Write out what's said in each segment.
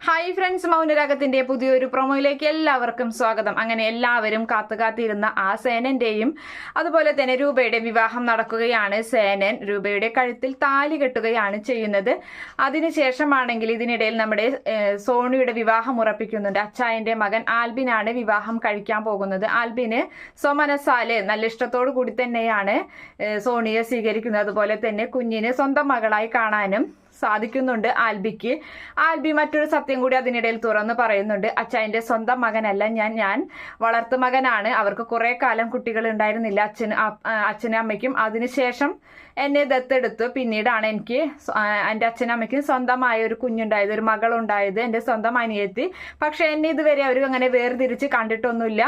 Hi friends മൗനരാഗത്തിന്റെ പുതിയൊരു പ്രൊമോയിലേക്ക് എല്ലാവർക്കും സ്വാഗതം. അങ്ങനെ എല്ലാവരും കാത്തുകാത്തിരുന്ന ആ സേനന്റെയും അതുപോലെ തന്നെ രൂപയുടെ വിവാഹം നടക്കുകയാണ്. സേനൻ രൂപയുടെ കഴുത്തിൽ താലി കെട്ടുകയാണ് ചെയ്യുന്നത്. അതിനുശേഷമാണെങ്കിൽ ഇതിനിടയിൽ നമ്മുടെ സോണിയുടെ വിവാഹം ഉറപ്പിക്കുന്നുണ്ട്. അച്ചായന്റെ മകൻ ആൽബിനാണ് വിവാഹം കഴിക്കാൻ പോകുന്നത്. ആൽബിന് സ്വമനസാൽ നല്ല ഇഷ്ടത്തോടു കൂടി തന്നെയാണ് സോണിയെ സ്വീകരിക്കുന്നത്. അതുപോലെ തന്നെ കുഞ്ഞിന് സ്വന്തം മകളായി കാണാനും സാധിക്കുന്നുണ്ട് ആൽബിക്ക്. ആൽബി മറ്റൊരു സത്യം കൂടി അതിനിടയിൽ തുറന്ന് പറയുന്നുണ്ട്. അച്ചായന്റെ സ്വന്തം മകനല്ല ഞാൻ ഞാൻ വളർത്തു മകനാണ്. അവർക്ക് കുറെ കാലം കുട്ടികൾ ഉണ്ടായിരുന്നില്ല അച്ഛന് അച്ഛനും അമ്മയ്ക്കും. അതിനുശേഷം എന്നെ ദത്തെടുത്തു. പിന്നീടാണ് എനിക്ക് എന്റെ അച്ഛനും അമ്മയ്ക്കും സ്വന്തമായ ഒരു കുഞ്ഞുണ്ടായത് ഒരു മകളുണ്ടായത് എന്റെ സ്വന്തം അനിയത്തി. പക്ഷേ എന്നെ ഇതുവരെ അവർ അങ്ങനെ വേർതിരിച്ച് കണ്ടിട്ടൊന്നുമില്ല.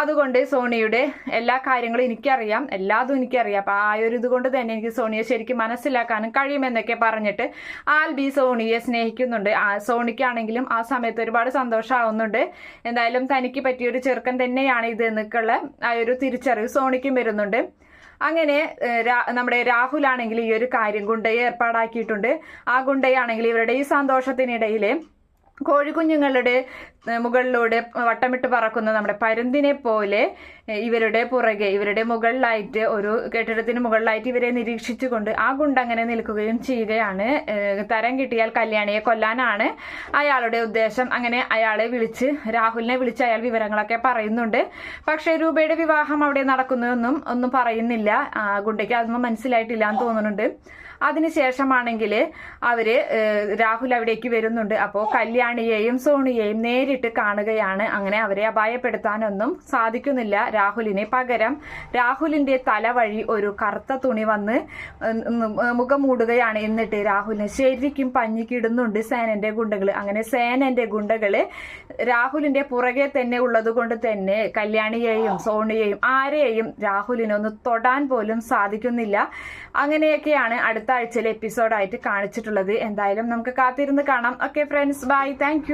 അതുകൊണ്ട് സോണിയുടെ എല്ലാ കാര്യങ്ങളും എനിക്കറിയാം. എല്ലാതും എനിക്കറിയാം. അപ്പം ആ ഒരു ഇതുകൊണ്ട് തന്നെ എനിക്ക് സോണിയെ ശരിക്കും മനസ്സിലാക്കാനും കഴിയുമെന്നൊക്കെ പറഞ്ഞിട്ട് ആൽബി സോണിയെ സ്നേഹിക്കുന്നുണ്ട്. ആ സോണിക്കാണെങ്കിലും ആ സമയത്ത് ഒരുപാട് സന്തോഷമാവുന്നുണ്ട്. എന്തായാലും തനിക്ക് പറ്റിയൊരു ചെറുക്കൻ തന്നെയാണ് ഇത് എന്നൊക്കെയുള്ള ആ ഒരു തിരിച്ചറിവ് സോണിക്കും വരുന്നുണ്ട്. അങ്ങനെ നമ്മുടെ രാഹുൽ ആണെങ്കിൽ ഈ ഒരു കാര്യം ഗുണ്ടയെ ഏർപ്പാടാക്കിയിട്ടുണ്ട്. ആ ഗുണ്ടയാണെങ്കിൽ ഇവരുടെ ഈ സന്തോഷത്തിനിടയിൽ കോഴിക്കുഞ്ഞുങ്ങളുടെ മുകളിലൂടെ വട്ടമിട്ട് പറക്കുന്ന നമ്മുടെ പരുന്തിനെ പോലെ ഇവരുടെ പുറകെ ഇവരുടെ മുകളിലായിട്ട് ഒരു കെട്ടിടത്തിന് മുകളിലായിട്ട് ഇവരെ നിരീക്ഷിച്ചുകൊണ്ട് ആ ഗുണ്ട് അങ്ങനെ നിൽക്കുകയും ചെയ്യുകയാണ്. തരം കിട്ടിയാൽ കല്യാണിയെ കൊല്ലാനാണ് അയാളുടെ ഉദ്ദേശം. അങ്ങനെ അയാളെ വിളിച്ച് രാഹുലിനെ വിളിച്ച് അയാൾ വിവരങ്ങളൊക്കെ പറയുന്നുണ്ട്. പക്ഷേ രൂപയുടെ വിവാഹം അവിടെ നടക്കുന്നതൊന്നും ഒന്നും പറയുന്നില്ല. ആ ഗുണ്ടയ്ക്ക് അതൊന്നും മനസ്സിലായിട്ടില്ല എന്ന് തോന്നുന്നുണ്ട്. അതിനുശേഷമാണെങ്കിൽ അവർ രാഹുൽ അവിടേക്ക് വരുന്നുണ്ട്. അപ്പോൾ കല്യാണിയെയും സോണിയെയും നേരിട്ട് കാണുകയാണ്. അങ്ങനെ അവരെ അപായപ്പെടുത്താനൊന്നും സാധിക്കുന്നില്ല രാഹുലിനെ പകരം. രാഹുലിന്റെ തല വഴി ഒരു കറുത്ത തുണി വന്ന് മുഖം മൂടുകയാണ്. എന്നിട്ട് രാഹുലിനെ ശരിക്കും പഞ്ഞിക്കിടുന്നുണ്ട് സേനന്റെ ഗുണ്ടകൾ അങ്ങനെ സേനന്റെ ഗുണ്ടകൾ രാഹുലിന്റെ പുറകെ തന്നെ ഉള്ളത് കൊണ്ട് തന്നെ കല്യാണിയെയും സോണിയെയും ആരെയും രാഹുലിനൊന്ന് തൊടാൻ പോലും സാധിക്കുന്നില്ല. അങ്ങനെയൊക്കെയാണ് അടുത്ത ആഴ്ചയിലെ എപ്പിസോഡായിട്ട് കാണിച്ചിട്ടുള്ളത്. എന്തായാലും നമുക്ക് കാത്തിരുന്ന് കാണാം. Okay friends bye thank